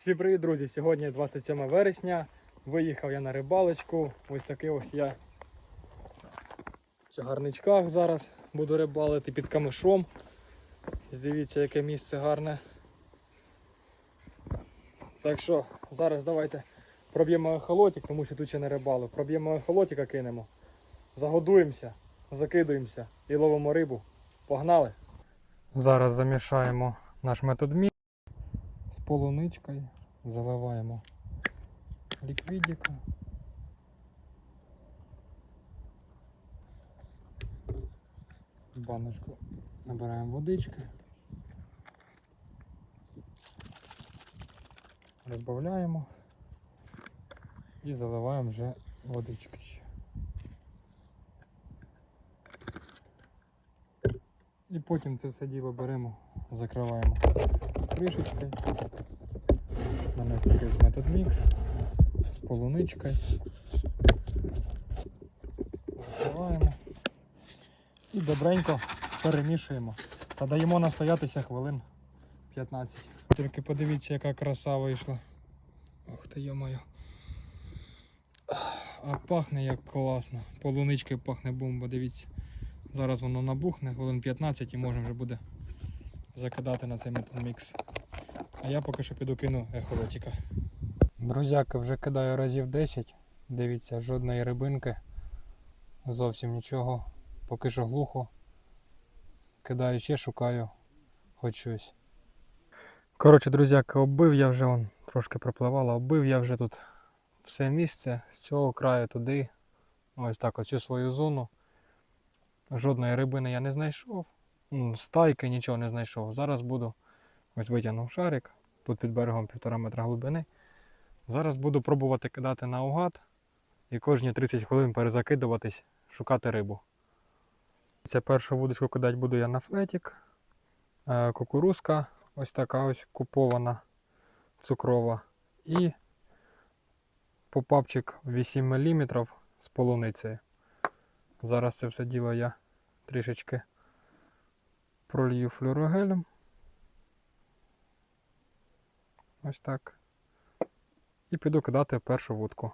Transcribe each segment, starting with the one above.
Всім привіт, друзі! Сьогодні 27 вересня. Виїхав я на рибалочку. Ось такий ось я в чагарничках зараз буду рибалити під камишом. Дивіться, яке місце гарне. Так що, зараз давайте проб'ємо ехолотик, тому що тут ще не рибалив. Проб'ємо ехолотика, кинемо. Загодуємося, закидуємося і ловимо рибу. Погнали! Зараз замішаємо наш метод з полуничкою. Заливаємо ліквідіка. Баночку набираємо водички. Розбавляємо і заливаємо вже водички. І потім це все діло беремо, закриваємо кришечкою. Такий метод мікс з полуничкою. Закриваємо і добренько перемішуємо та даємо настоятися хвилин 15. Тільки подивіться, яка краса вийшла. Ох ти йо-моє. А пахне як класно. Полуничкою пахне бомба, дивіться. Зараз воно набухне, хвилин 15 і можна вже буде закидати на цей метод мікс. А я поки що піду кину ехолотіка. Друзяки, вже кидаю разів 10. Дивіться, жодної рибинки. Зовсім нічого. Поки що глухо. Кидаю ще, шукаю хоч щось. Коротше, друзяки, оббив я вже он трошки пропливало, оббив я вже тут все місце з цього краю туди. Ось так, оцю свою зону. Жодної рибини я не знайшов. Стайки нічого не знайшов. Зараз буду ось витягнув шарик. Тут під берегом півтора метра глибини. Зараз буду пробувати кидати наугад і кожні 30 хвилин перезакидуватись, шукати рибу. Це першу вудочку кидати буду я на флетік. Е, Кукурузка ось така ось купована цукрова. І попапчик 8 мм з полуницею. Зараз це все діло я трішечки пролью флюорогелем. Ось так. І піду кидати першу вудку.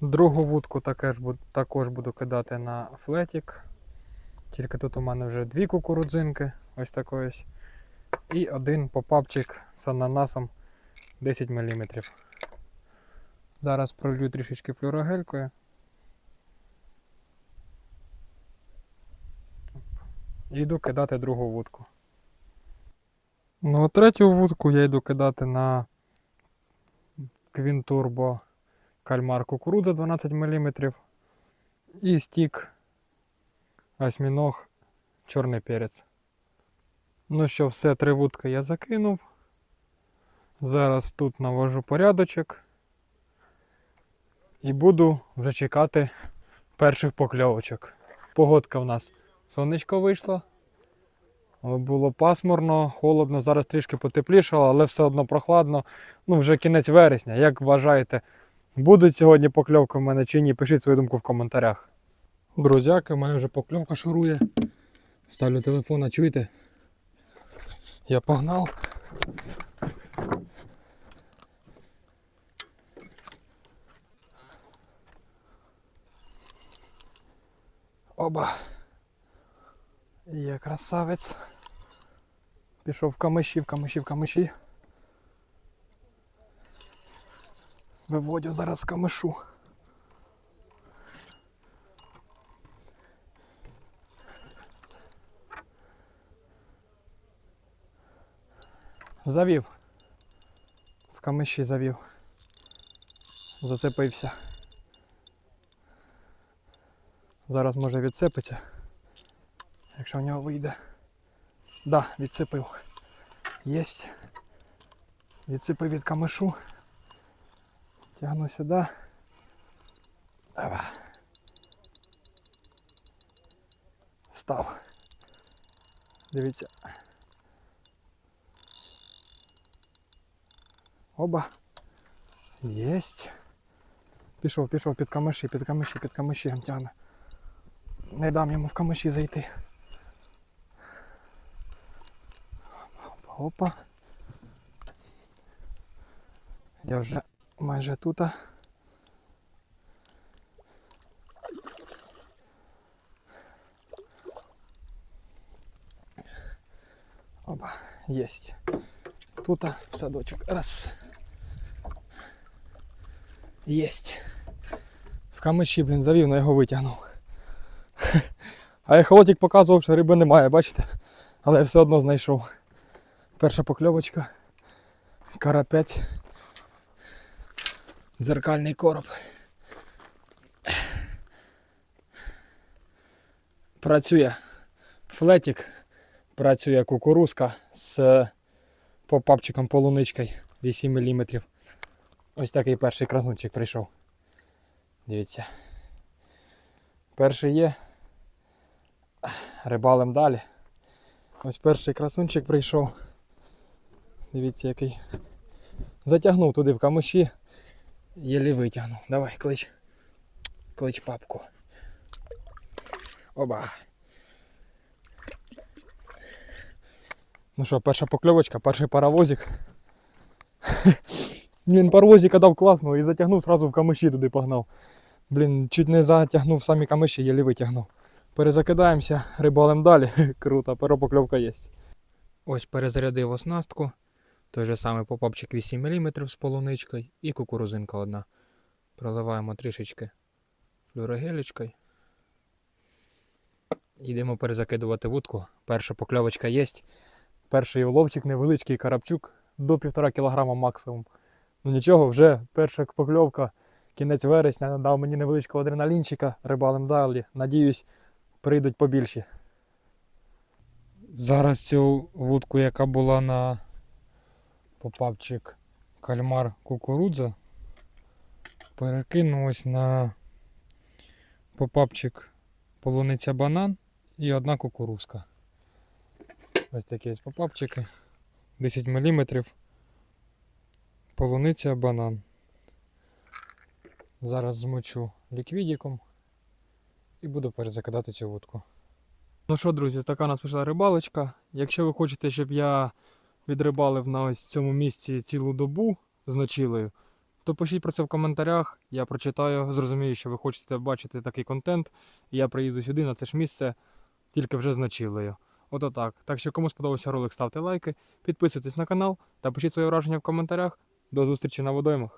Другу вудку також, буду- також буду кидати на флетік. Тільки тут у мене вже дві кукурудзинки, ось такої. І один попапчик з ананасом 10 мм. Зараз пролью трішечки флюорогелькою. І йду кидати другу вудку. Ну, а третю вудку я йду кидати на Квінтурбо кальмар кукурудза 12 мм і стік осьміног чорний перець. Ну що, все, три вудки я закинув. Зараз тут навожу порядочок і буду вже чекати перших покльовочок. Погодка в нас сонечко вийшло. Було пасмурно, холодно, зараз трішки потеплішало, але все одно прохладно. Ну, вже кінець вересня. Як вважаєте, будуть сьогодні покльовки в мене чи ні? Пишіть свою думку в коментарях. Друзяки, в мене вже покльовка шурує. Ставлю телефон, а чуєте? Я погнав. Оба. Є красавець. Пішов в камиші, в камиші, в камиші. Виводю зараз камишу. Завів. В камиші завів. Зацепився. Зараз може відцепиться. Якщо в нього вийде. Да, відсипив. Єсть. Відсипив від камишу. Тягну сюди. Ава. Став. Дивіться. Оба. Єсть. Пішов, пішов під камиші, під камиші, під камиші тягне. Не дам йому в камиші зайти. Опа. Я вже майже тут. Опа, єсть. Тут садочок. Раз. Єсть. В камиші, блін, завів, на його витягнув. А ехолотик показував, що риби немає, бачите? Але я все одно знайшов. Перша покльовочка. Карапець. Дзеркальний короб. Працює флетик, працює кукурузка з попапчиком полуничкою 8 мм. Ось такий перший краснунчик прийшов. Дивіться. Перший є. Рибалим далі. Ось перший красунчик прийшов. Дивіться, який. Затягнув туди в камиші. Єлі витягнув. Давай, клич. Клич папку. Оба. Ну що, перша покльовочка, перший паровозик. Він паровозика дав класно і затягнув, сразу в камиші туди погнав. Блін, чуть не затягнув самі камиші, єлі витягнув. Перезакидаємося, рибалим далі. Круто, перопокльовка є. Ось перезарядив оснастку. Той же самий попапчик 8 мм з полуничкою і кукурузинка одна. Проливаємо трішечки флюорогелічкою. Йдемо перезакидувати вудку. Перша покльовочка є. Перший уловчик невеличкий карапчук до 1,5 кг максимум. Ну нічого, вже перша покльовка. Кінець вересня дав мені невеличкого адреналінчика, рибалим далі. Надіюсь, прийдуть побільші. Зараз цю вудку, яка була на попапчик кальмар кукурудза, перекину ось на попапчик полуниця банан і одна кукурузка. Ось такі ось попапчики. 10 мм. Полуниця банан. Зараз змочу ліквідіком і буду перезакидати цю вудку. Ну що, друзі, така у нас вийшла рибалочка. Якщо ви хочете, щоб я відрибалив на ось цьому місці цілу добу з ночілею, то пишіть про це в коментарях. Я прочитаю, зрозумію, що ви хочете бачити такий контент. І я приїду сюди на це ж місце тільки вже з ночілею. Ото так. Так що кому сподобався ролик, ставте лайки, підписуйтесь на канал та пишіть свої враження в коментарях. До зустрічі на водоймах.